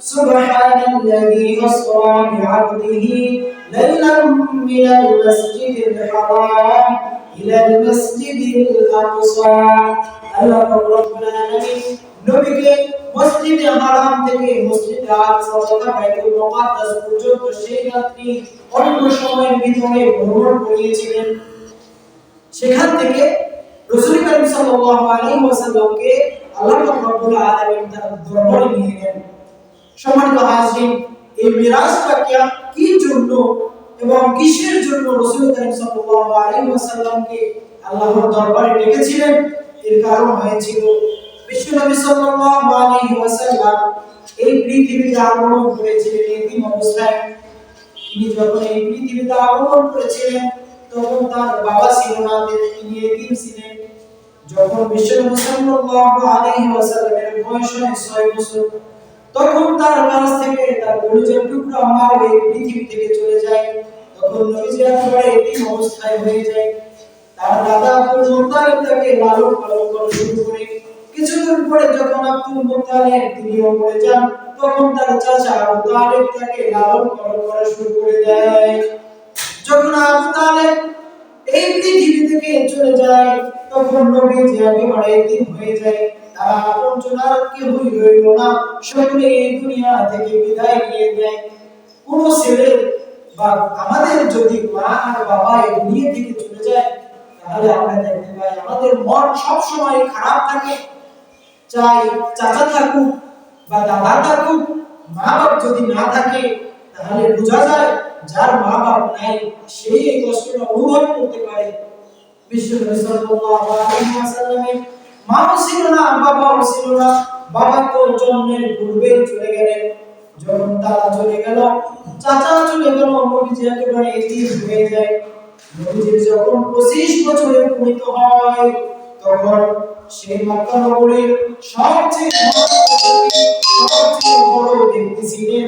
سبحان الذي أسرى بعبده ليلا من المسجد الحرام إلى المسجد الأقصى আল্লাহ রব্বুল আলামিন নবীকে মসজিদে হারাম থেকে মসজিদে আকসা তথা বাইতুল মুকাদ্দাস পর্যন্ত সেই রাত্রি অল্প সময়ের ভিতরে ভ্রমণ করিয়েছিলেন সেখান থেকে রাসূল করিম সাল্লাল্লাহু আলাইহি ওয়াসাল্লামকে আল্লাহ রব্বুল আলামিন তার দরবারে নিয়ে গেলেন সম্মানিত হাজির এই মিরাজটা কি জন্য এবং কিসের জন্য রাসূল করিম সাল্লাল্লাহু আলাইহি ওয়াসাল্লামকে আল্লাহর দরবারে ডেকেছিলেন? এর কারণ হয়েছিল বিশ্বনবী সাল্লাল্লাহু আলাইহি ওয়াসাল্লাম এই পৃথিবীতে আগমন করেছিলেন এতিম অবস্থায়। তিনি যখন এই পৃথিবীতে আগমন করেছিলেন, তখন তার বাবা ছিল না, তিনি এতিম ছিলেন। যখন বিশ্বনবী সাল্লাল্লাহু আলাইহি ওয়াসাল্লামের বয়স হয় 6 বছর তখন তার কাছ থেকে তার কলিজার টুকরা মা ওই পৃথিবী থেকে চলে যায়। তখন নবীজি একেবারে এতিম অবস্থায় হয়ে যায়। তার দাদা আব্দুল মুত্তালিব তাকে লালন পালন করা শুরু করে। কিছুদিন পরে যখন আব্দুল মুত্তালিব তিনিও মরে যান, তখন তার চাচা আবু তালেব তাকে লালন পালন করা শুরু করে দেয়। যখন আবু তালেব এই পৃথিবী থেকে চলে যায়, তখন নবীজি একেবারে এতিম হয়ে যায়। তারা আপনজন আর কেউই না? সকলে এই দুনিয়া থেকে বিদায় নিয়ে দেয় কোন ছেলে বা আমাদের যদি মা আর বাবা এই দুনিয়া থেকে চলে যায়, তাহলে আমরা দেখতে পাই আমাদের মন সব সময় খারাপ থাকে। চাই চাচা থাকুক বা দাদা থাকুক মা বাপ যদি না থাকে, তাহলে বোঝা যায় যার মা বাপ নাই, সেই কষ্টটা অনুভব করতে পারে। বিশ্বনবী সাল্লাল্লাহু আলাইহি ওয়াসাল্লামের মাও ছিল না বাবাও ছিল না। বাবা তো জন্মের পূর্বে চলে গেলেন। যখন তারা চলে গেল, চাচা চলে গেল, নবীজি একেবারে এতিম হয়ে যায়। নবীজির যখন পঁচিশ বছরে উপনীত হয়, তখন সেই মক্কা নগরীর সবচেয়ে সবচেয়ে বড় ব্যক্তি ছিলেন।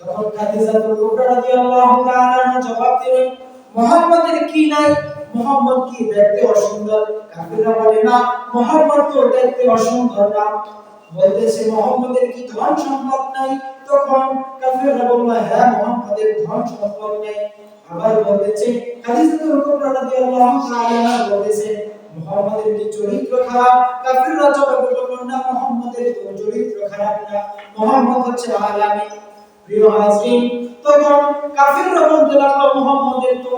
তখন খাদিজা কুবরা রাদিয়াল্লাহু তাআলা জবাব দিলেন, মোহাম্মদের কি নাই? মোহাম্মদ কি দেখতে অসুন্দর? কাফিররা বলে, না, মোহাম্মদ তো দেখতে অসুন্দর না। বলতেছে, মোহাম্মদের কি ধন সম্পদ নাই? তখন কাফিররা বলল হ্যাঁ মোহাম্মদের ধন সম্পদ নেই। আবার বলতেছে হাদিসুল কুবরা রাদিয়াল্লাহু তাআলা বলতেছে, মোহাম্মদের কি চরিত্র খারাপ? কাফিররা জবাব দিল, না, মোহাম্মদের তো চরিত্র খারাপ না। মোহাম্মদ হচ্ছে আলামী তখন কাফিররা বলতে লাগল তো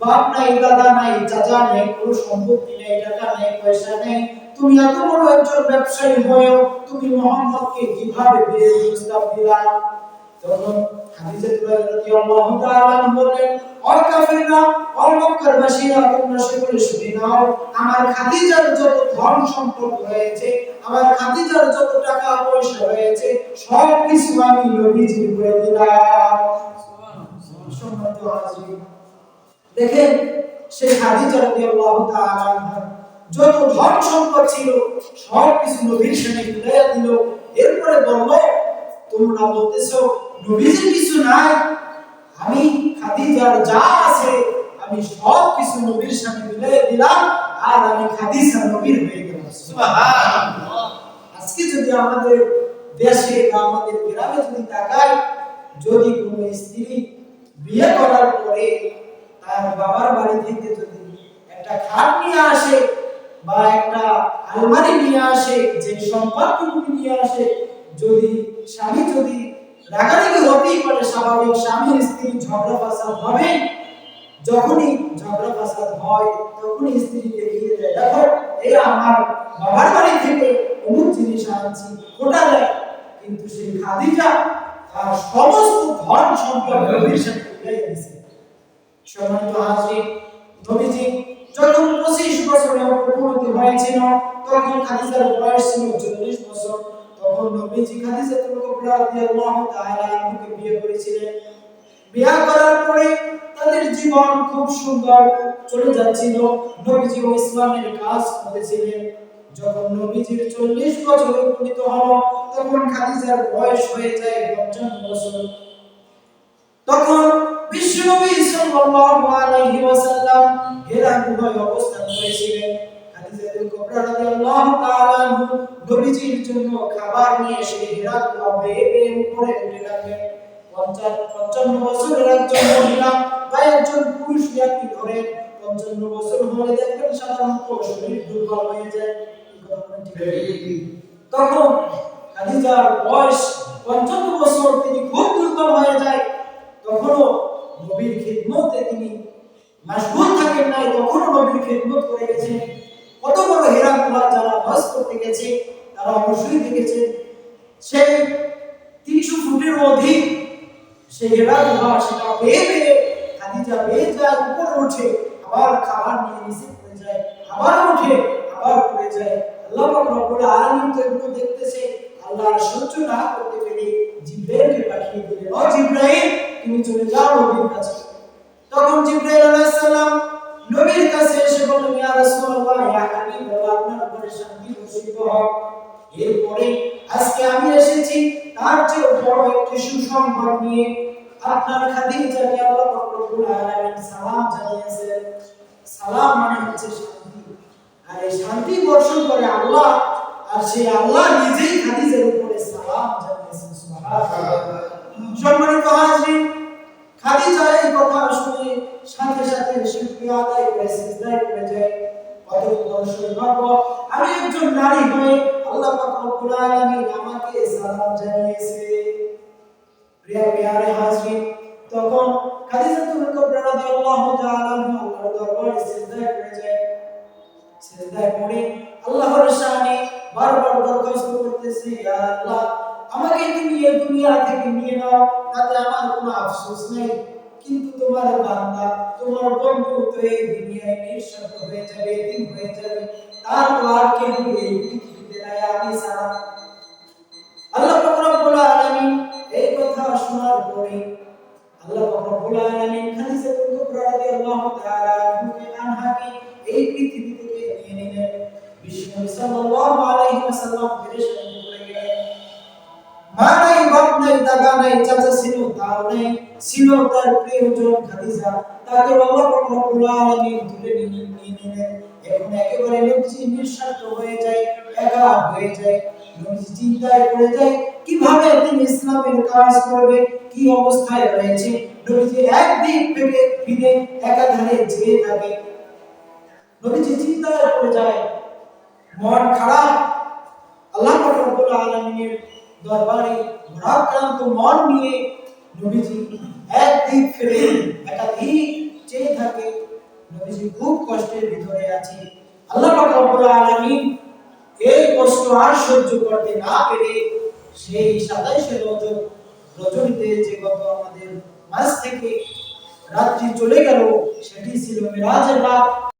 বাপ নাই, দাদা নাই, চাচা নাই, কোনো সম্পত্তি টাকা পয়সা তুমি এত বড় একজন ব্যবসায়ী হয়েও তুমি মোহাম্মদকে কীভাবে প্রস্তাব দিলা? তখন তাআলা বললেন কাফিররা তোমরা শুনে নাও। আমার খাদিজার যত ধন সম্পদ হয়েছে আমার খাদিজার যত টাকা হয়েছে সব কিছু আমি নবীজির করে দিলাম। দেখেন সেই খাদিজা রাদিয়াল্লাহু তাআলা যত ধন সম্পদ ছিল সব কিছু নবীর সামনে বিলাইয়া দিল। এরপরে বলল, তোমরা বলতেছো, নবীজির কিছু নাই। আমি খাদিজার যা আছে, আমি সব কিছু নবীর সামনে বিলাইয়া দিলাম, আর আমি খাদিজা নবীর হয়ে গেলাম। সুবহানাল্লাহ। আজকে যদি আমাদের দেশে বা আমাদের গ্রামে যদি তাকাই, যদি কোনো স্ত্রী বিয়ে করার পরে তার বাবার বাড়ি থেকে যদি একটা খাট নিয়ে আসে বা একটা আলমারি নিয়ে আসে, যে সম্পদটুকু নিয়ে আসে, যদি স্বামী যদি রাগারাগি হতেই পারে, স্বাভাবিক স্বামীর স্ত্রী ঝগড়া ফাসাদ হবে। যখনই ঝগড়া ফাসাদ হয়, তখনই স্ত্রী দেখিয়ে দেয় দেখো, এই আমার বাবার বাড়ি থেকে অমুক জিনিস আনছি, খোটা দেয়। কিন্তু সেই খাদিজা তার সমস্ত ধন সম্পদ নবীর সাথে মিলাই দিয়েছে সম্মানিত হাজির, নবীজি, যখন পঁচিশ বছরে উপনীত হয়েছিল, তখন খাদিজার বয়স ছিল চল্লিশ বছর। তখন নবীজি খাদিজা কুবরা রাদিয়াল্লাহু তাআলা আনহাকে বিয়ে করেছিলেন। বিয়ে করার পরে তাদের জীবন খুব সুন্দর চলে যাচ্ছিল। নবীজি ও ইসলামের কাজ করতেছিলেন যখন নবীজির চল্লিশ বছর উপনীত হল তখন খাদিজার বয়স হয়ে যায় পঞ্চান্ন বছর। তখন বিশ্বনবী সাল্লাল্লাহু আলাইহি ওয়াসাল্লাম হেরা গুহায় অবস্থান করেছিলেন। খাদিজাতুল কুবরা রাদিয়াল্লাহু তাআলা নবীজির জন্য খাবার নিয়ে হেরা উপরে উঠে পঞ্চান্ন বছরের একজন মহিলা বা একজন পুরুষ ব্যক্তি ধরে পঞ্চান্ন বছর হলে দেখবেন সাধারণত শরীর দুর্বল হয়ে যায়। তখন খাদিজার বয়স পঞ্চান্ন বছর তিনি খুব দুর্বল হয়ে যায়। তখনও নবীর খিদমতে তিনি মাশগুল থাকেন নাই। তখনও নবীর খিদমত করে গেছেন কত বড় হেরা গুহা যারা বাস করতে গেছে, তারা অবশ্যই দেখেছে সেই তিনশো ফুটের অধিক সেই হেরা গুহা সেটা বেয়ে বেয়ে খাদিজা বেয়ে যায়, উপরে ওঠে আবার খাবার নিয়ে নিচে পড়ে যায়, আবার ওঠে আবার পড়ে যায়। এরপরে আজকে আমি এসেছি তার চেয়ে আপনার সালাম জানিয়েছেন। সালাম মানে হচ্ছে আর এই শান্তি বর্ষণ করে আল্লাহ, আর সেই আল্লাহ নিজেই খাদিজার উপরে সালাম জানিয়েছেন সম্মানিত হাজির খাদিজা এই কথা শুনে সাথে সাথে শুকরিয়া আদায় করে, সিজদায় পড়ে যায় আমি একজন নারী হয়ে আল্লাহ আমাকে সালাম জানিয়েছে। তখন কুবরা রাদিয়াল্লাহু সিজদায় পড়ে আল্লাহর শানে বারবার দরখাস্ত করতেছে, ইয়া আল্লাহ, আমাকে তুমি এই দুনিয়া থেকে নিয়ে নাও, তাতে আমার কোনো আফসোস নেই। কিন্তু তোমার বান্দা, তোমার বন্ধু তো এই দুনিয়ায় নিঃশব্দ হয়ে যাবে দিন হয়ে যাবে। তার তো আর কেউ এই পৃথিবীতে নাই, আমি ছাড়া। আল্লাহ রব্বুল আলামিন এই কথা শোনার পরে আল্লাহ রব্বুল আলামিন খাদিজাতুল কুবরা রাদিয়াল্লাহু তাআলা আনহাকে এই পৃথিবী তার প্রিয়জন খাদিজা, তাকে আল্লাহ রব্বুল আলামিন তুলে নিয়ে নিলেন এখন একেবারে নবজি নিঃস্বার্থ হয়ে যায়, একা হয়ে যায়। নবজি চিন্তায় পড়ে যায়, কীভাবে তিনি ইসলামের কাজ করবে, কি অবস্থায় রয়েছে? নবজি একদিক থেকে ফিরে একাধারে চেয়ে থাকে। নবীজি চিন্তায় পড়ে যায়, মন খারাপ। আল্লাহ রব্বুল আলামিনের দরবারে ভারাক্রান্ত মন নিয়ে নবীজি একদিক ফিরে একাধিক চেয়ে থাকে। নবীজি খুব কষ্টের ভিতরে আছে। আল্লাহ পাক রব্বুল আলামিন এই কষ্ট আর সহ্য করতে না পেরে সেই সাতাইশে রজব রজনীতে যে গত আমাদের মাস থেকে রাত্রি চলে গেল, সেটি ছিল মিরাজের রাত।